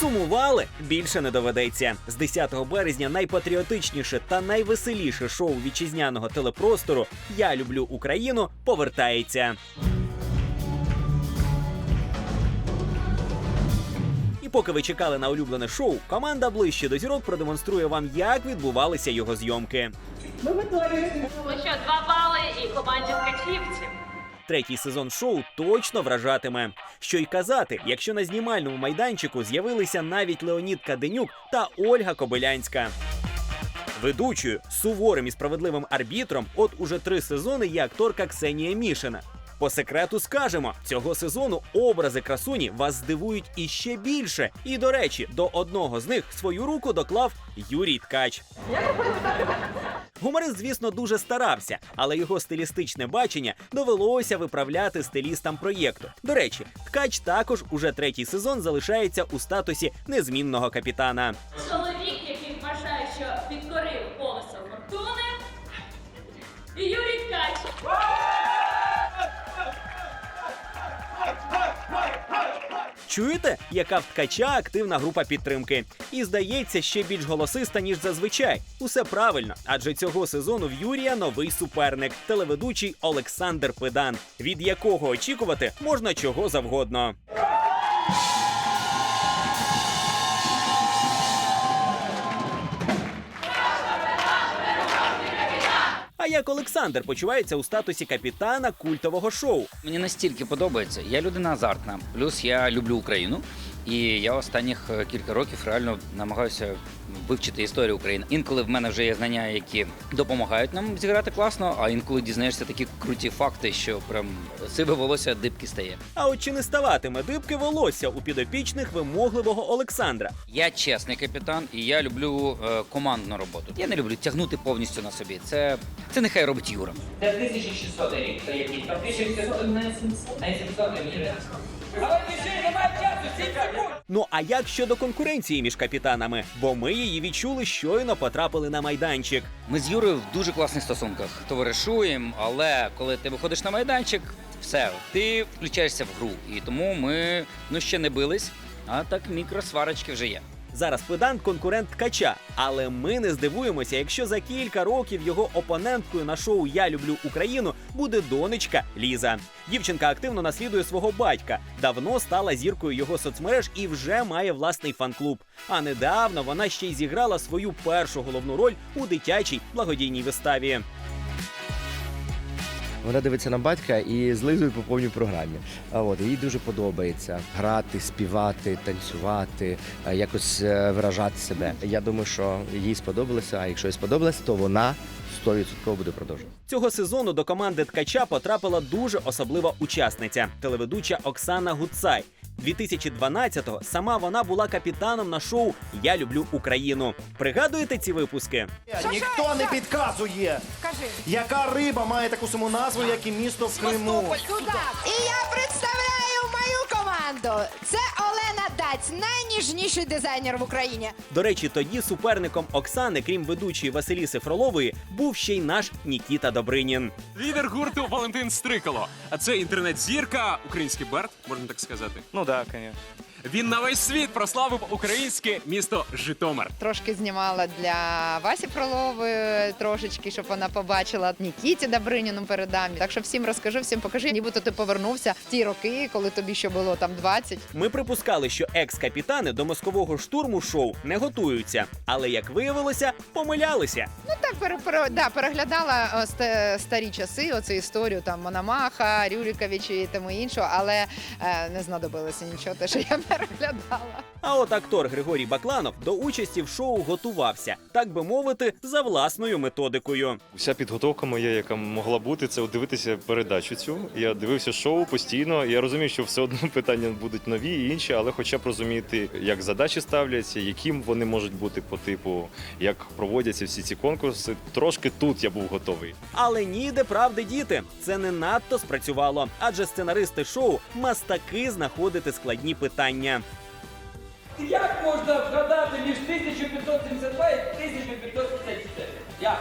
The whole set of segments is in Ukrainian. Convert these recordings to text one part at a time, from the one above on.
Сумували більше не доведеться. З 10 березня найпатріотичніше та найвеселіше шоу вітчизняного телепростору Я люблю Україну повертається. І поки ви чекали на улюблене шоу, команда ближче до зірок продемонструє вам, як відбувалися його зйомки. Ми Ну що, два бали і команді ткачівців. Третій сезон шоу точно вражатиме. Що й казати, якщо на знімальному майданчику з'явилися навіть Леонід Каденюк та Ольга Кобилянська. Ведучою, суворим і справедливим арбітром, от уже три сезони є акторка Ксенія Мішина. По секрету скажемо, цього сезону образи красуні вас здивують іще більше. І до речі, до одного з них свою руку доклав Юрій Ткач. Гуморист, звісно, дуже старався, але його стилістичне бачення довелося виправляти стилістам проєкту. До речі, ткач також уже третій сезон залишається у статусі незмінного капітана. Чуєте, яка в ткача активна група підтримки? І здається, ще більш голосиста, ніж зазвичай. Усе правильно, адже цього сезону в Юрія новий суперник телеведучий Олександр Педан, від якого очікувати можна чого завгодно. Як Олександр почувається у статусі капітана культового шоу? Мені настільки подобається. Я людина азартна. Плюс я люблю Україну. І я останніх е, кілька років реально намагаюся вивчити історію України. Інколи в мене вже є знання, які допомагають нам зіграти класно, а інколи дізнаєшся такі круті факти, що прям сиве волосся дибки стає. А от чи не ставатиме дибки волосся у підопічних вимогливого Олександра? Я чесний капітан, і я люблю е, командну роботу. Я не люблю тягнути повністю на собі. Це, це нехай робить Юра. Це 1600 рік, то який? Там 1600 на 700. На 700 мені не Але ще немає часу, 7 секунд! Ну а як щодо конкуренції між капітанами? Бо ми її відчули, щойно потрапили на майданчик. Ми з Юрою в дуже класних стосунках товаришуємо, але коли ти виходиш на майданчик, все, ти включаєшся в гру. І тому ми ну ще не бились, а так мікросварочки вже є. Зараз педан конкурент ткача, але ми не здивуємося, якщо за кілька років його опоненткою на шоу Я люблю Україну буде донечка Ліза. Дівчинка активно наслідує свого батька, давно стала зіркою його соцмереж і вже має власний фан-клуб. А недавно вона ще й зіграла свою першу головну роль у дитячій благодійній виставі. Вона дивиться на батька і злизує по повній програмі. А от їй дуже подобається грати, співати, танцювати, е, якось е, виражати себе. Я думаю, що їй сподобалося. А якщо їй сподобалось, то вона 100% буде продовжувати. Цього сезону до команди ткача потрапила дуже особлива учасниця телеведуча Оксана Гуцай. 2012-го сама вона була капітаном на шоу Я люблю Україну. Пригадуєте ці випуски? Ніхто не підказує, яка риба має таку саму назву, як і місто в Криму. І я представляю команду. Це Олена Даць, найніжніший дизайнер в Україні. До речі, тоді суперником Оксани, крім ведучої Василіси Фролової, був ще й наш Нікіта Добринін. Лідер гурту Валентин Стрикало. А це інтернет-зірка, український барт можна так сказати. Ну так, звісно. Він на весь світ прославив українське місто Житомир. Трошки знімала для Васі Фролової трошечки, щоб вона побачила Нікіті Добриніну передам. Так що всім розкажу, всім покажи. Нібито ти повернувся в ті роки, коли тобі ще було там 20. Ми припускали, що екс-капітани до мозкового штурму шоу не готуються, але як виявилося, помилялися. Ну так пере, пере- да, переглядала ста- старі часи, оцю історію там Мономаха, Рюріковича і тому іншого, але е, не знадобилося нічого, те, що я переглядала. А от актор Григорій Бакланов до участі в шоу готувався, так би мовити, за власною методикою. Вся підготовка моя, яка могла бути, це дивитися передачу цю. Я дивився шоу постійно. Я розумію, що все одно питання будуть нові і інші, але хоча б розуміти, як задачі ставляться, яким вони можуть бути по типу, як проводяться всі ці конкурси. Трошки тут я був готовий. Але ніде правди діти. Це не надто спрацювало, адже сценаристи шоу мастаки знаходити складні питання. Як можна вгадати між 1572 і 1554? Як?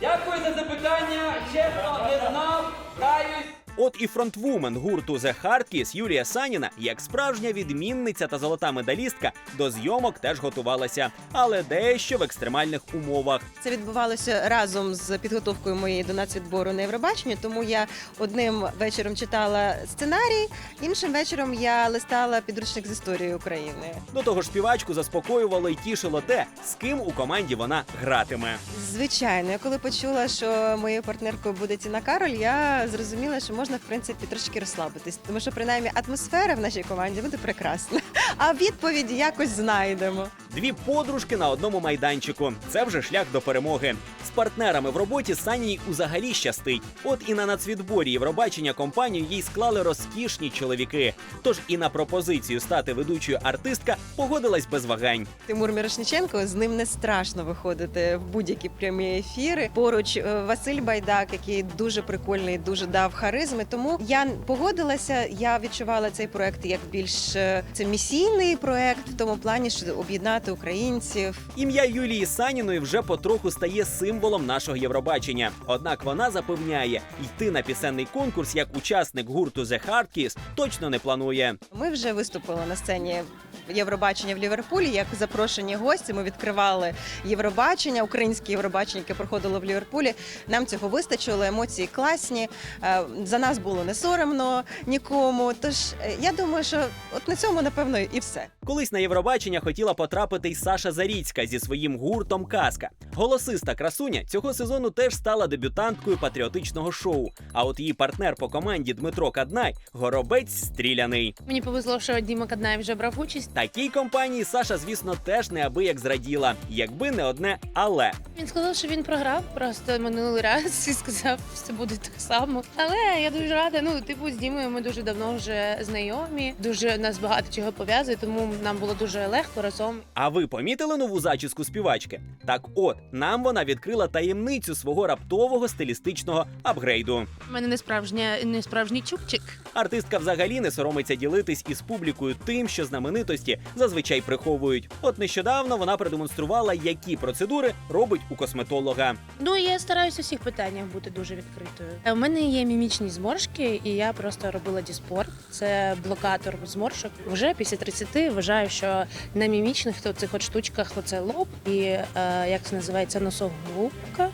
Дякую за запитання, чесно, не знав, каюсь. От і фронтвумен гурту The Hardkiss Юлія Саніна, як справжня відмінниця та золота медалістка, до зйомок теж готувалася, але дещо в екстремальних умовах. Це відбувалося разом з підготовкою моєї до нацвідбору на Євробачення, тому я одним вечором читала сценарій, іншим вечором я листала підручник з історії України. До того ж, співачку заспокоювало й тішило те, з ким у команді вона гратиме. Звичайно, я коли почула, що моєю партнеркою буде Тіна Кароль, я зрозуміла, що можна в принципі трошки розслабитись, тому що принаймні атмосфера в нашій команді буде прекрасна. А відповіді якось знайдемо. Дві подружки на одному майданчику. Це вже шлях до перемоги. З партнерами в роботі Саній узагалі щастить. От і на нацвідборі Євробачення компанію їй склали розкішні чоловіки. Тож і на пропозицію стати ведучою артистка погодилась без вагань. Тимур Мірошниченко з ним не страшно виходити в будь-які прямі ефіри. Поруч е, Василь Байдак, який дуже прикольний, дуже дав харизми. Тому я погодилася. Я відчувала цей проект як більш е, це місійний проект, в тому плані, що об'єднати українців. Ім'я Юлії Саніної вже потроху стає символом нашого Євробачення. Однак вона запевняє, йти на пісенний конкурс як учасник гурту The Hardkiss точно не планує. Ми вже виступили на сцені Євробачення в Ліверпулі як запрошені гості. Ми відкривали Євробачення, українське Євробачення, яке проходило в Ліверпулі. Нам цього вистачило, емоції класні. Е, За нас було не соромно нікому. Тож е, я думаю, що от на цьому напевно і все. Колись на Євробачення хотіла потрапити й Саша Заріцька зі своїм гуртом Казка. Голосиста красуня цього сезону теж стала дебютанткою патріотичного шоу. А от її партнер по команді Дмитро Каднай горобець стріляний. Мені повезло, що Діма Каднаєв вже брав участь. Такій компанії Саша, звісно, теж неабияк зраділа, якби не одне але. Він сказав, що він програв просто минулий раз і сказав, що це буде так само. Але я дуже рада. Ну, типу, з Дімою ми дуже давно вже знайомі. Дуже нас багато чого пов'язує, тому нам було дуже легко разом. А ви помітили нову зачіску співачки? Так от нам вона відкрила таємницю свого раптового стилістичного апгрейду. У мене не справжня, не справжній чубчик. Артистка взагалі не соромиться ділитись із публікою тим, що знаменитості зазвичай приховують. От нещодавно вона продемонструвала, які процедури робить у косметолога. Ну я стараюся у всіх питаннях бути дуже відкритою. У мене є мімічні зморшки, і я просто робила діспорт. Це блокатор зморшок. Вже після 30 вважаю, що на мімічних то цих от штучках оце лоб і е, як це називається носогубка.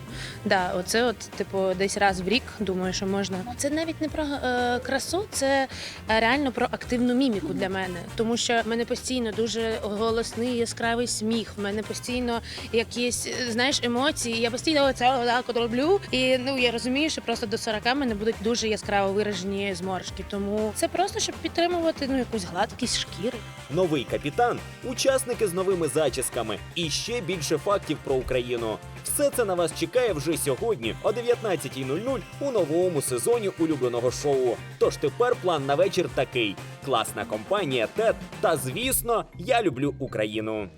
Да, оце от, типу, десь раз в рік думаю, що можна. Це навіть не про е, красу, це е, реально про активну міміку для мене. Тому що мене постійно дуже голосний яскравий сміх. В мене постійно якісь знаєш емоції. Я постійно це отак роблю. І ну я розумію, що просто до 40 мене будуть дуже яскраво виражені зморшки. Тому це просто щоб підтримувати ну якусь гладкість шкіри. Новий капітан, учасники з новими зачісками і ще більше фактів про Україну. Все це на вас чекає вже сьогодні о 19.00 у новому сезоні улюбленого шоу. Тож тепер план на вечір такий: класна компанія ТЕД та звісно, я люблю Україну.